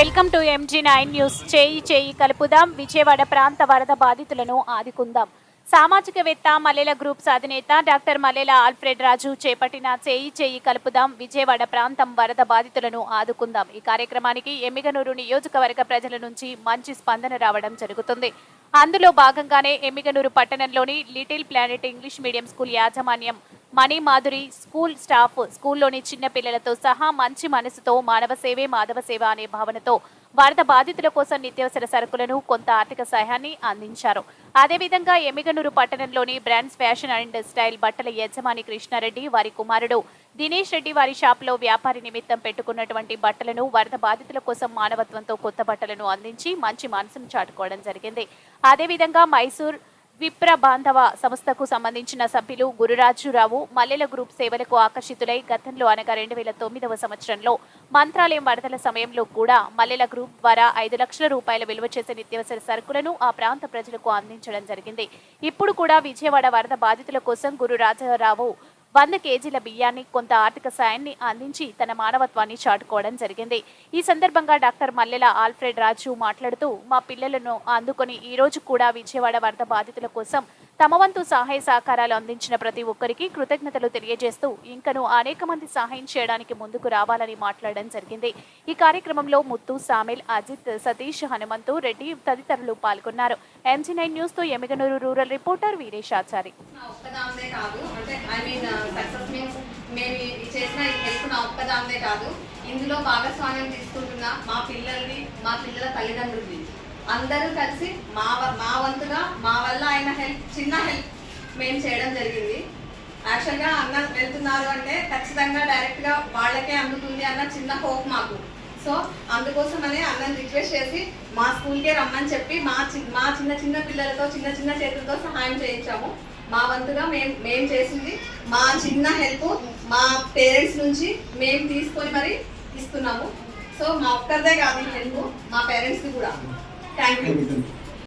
Welcome to MG nine news. చేయి చేయి కలుపుదాం. విజయవాడ ప్రాంత వరద బాధితులను ఆదుకుందాం. సామాజికవేత్త మల్లెల గ్రూప్స్ అధినేత డాక్టర్ మల్లెల ఆల్ఫ్రెడ్ రాజు చేపట్టిన చేయి చేయి కలుపుదాం. విజయవాడ ప్రాంతం వరద బాధితులను ఆదుకుందాం. ఈ కార్యక్రమానికి ఎమ్మిగనూరు నియోజకవర్గ ప్రజల నుంచి మంచి స్పందన రావడం జరుగుతుంది. అందులో భాగంగానే ఎమ్మిగనూరు పట్టణంలోని little planet English medium school యాజమాన్యం మణి మాధురి స్కూల్ స్టాఫ్ స్కూల్లోని చిన్న పిల్లలతో సహా మంచి మనసుతో మానవ సేవే మాధవ సేవ అనే భావనతో వరద బాధితుల కోసం నిత్యావసర సరుకులను కొంత ఆర్థిక సహాయాన్ని అందించారు. అదేవిధంగా ఎమ్మిగనూరు పట్టణంలోని బ్రాండ్స్ ఫ్యాషన్ అండ్ స్టైల్ బట్టల యజమాని కృష్ణారెడ్డి వారి కుమారుడు దినేష్ రెడ్డి వారి షాపులో వ్యాపారి నిమిత్తం పెట్టుకున్నటువంటి బట్టలను వరద బాధితుల కోసం మానవత్వంతో కొత్త బట్టలను అందించి మంచి మనసును చాటుకోవడం జరిగింది. అదేవిధంగా మైసూర్ విప్ర బాంధవ సంస్థకు సంబంధించిన సభ్యులు గురురాజురావు మల్లెల గ్రూప్ సేవలకు ఆకర్షితులై గతంలో అనగా రెండు వేల తొమ్మిదవ సంవత్సరంలో మంత్రాలయం వరదల సమయంలో కూడా మల్లెల గ్రూప్ ద్వారా ఐదు లక్షల రూపాయల విలువ చేసే నిత్యావసర సరుకులను ఆ ప్రాంత ప్రజలకు అందించడం జరిగింది. ఇప్పుడు కూడా విజయవాడ వరద బాధితుల కోసం గురురాజారావు వంద కేజీల బియ్యాన్ని కొంత ఆర్థిక సాయాన్ని అందించి తన మానవత్వాన్ని చాటుకోవడం జరిగింది. ఈ సందర్భంగా డాక్టర్ మల్లెల ఆల్ఫ్రెడ్ రాజు మాట్లాడుతూ మా పిల్లలను అందుకొని ఈ రోజు కూడా విజయవాడ వరద బాధితుల కోసం తమ వంతు సహాయ సహకారాలు అందించిన ప్రతి ఒక్కరికి కృతజ్ఞతలు తెలియజేస్తూ ఇంకను అనేక మంది సహాయం చేయడానికి ముందుకు రావాలని మాట్లాడడం జరిగింది. ఈ కార్యక్రమంలో ముత్తు సామిల్ అజిత్ సతీష్ హనుమంతు రెడ్డి తదితరులు పాల్గొన్నారు. MG nine న్యూస్తో Emmiganur rural reporter Veeresachari I mean success means మేము చేసిన ఈ హెల్ప్ నా ఒక్కదాందే కాదు. ఇందులో భాగస్వామ్యం తీసుకుంటున్న మా పిల్లల్ని మా పిల్లల తల్లిదండ్రులది అందరూ కలిసి మా మా వంతుగా మా వల్ల ఆయన హెల్ప్ చిన్న హెల్ప్ మేము చేయడం జరిగింది. యాక్చువల్గా అన్న వెళ్తున్నారు అంటే ఖచ్చితంగా డైరెక్ట్గా వాళ్ళకే అందుతుంది అన్న చిన్న హోప్ మాకు. సో అందుకోసమనే అన్నని రిక్వెస్ట్ చేసి మా స్కూల్కే రమ్మని చెప్పి మా చి మా చిన్న చిన్న పిల్లలతో చిన్న చిన్న చేతులతో సహాయం చేయించాము. మా వంతుగా మేము మేము చేసింది. మా చిన్న హెల్ప్ మా పేరెంట్స్ నుంచి మేము తీసుకొని మరి ఇస్తున్నాము. సో మా ఒక్కరిదే కాదు హెల్ప్ మా పేరెంట్స్కి కూడా. Thank you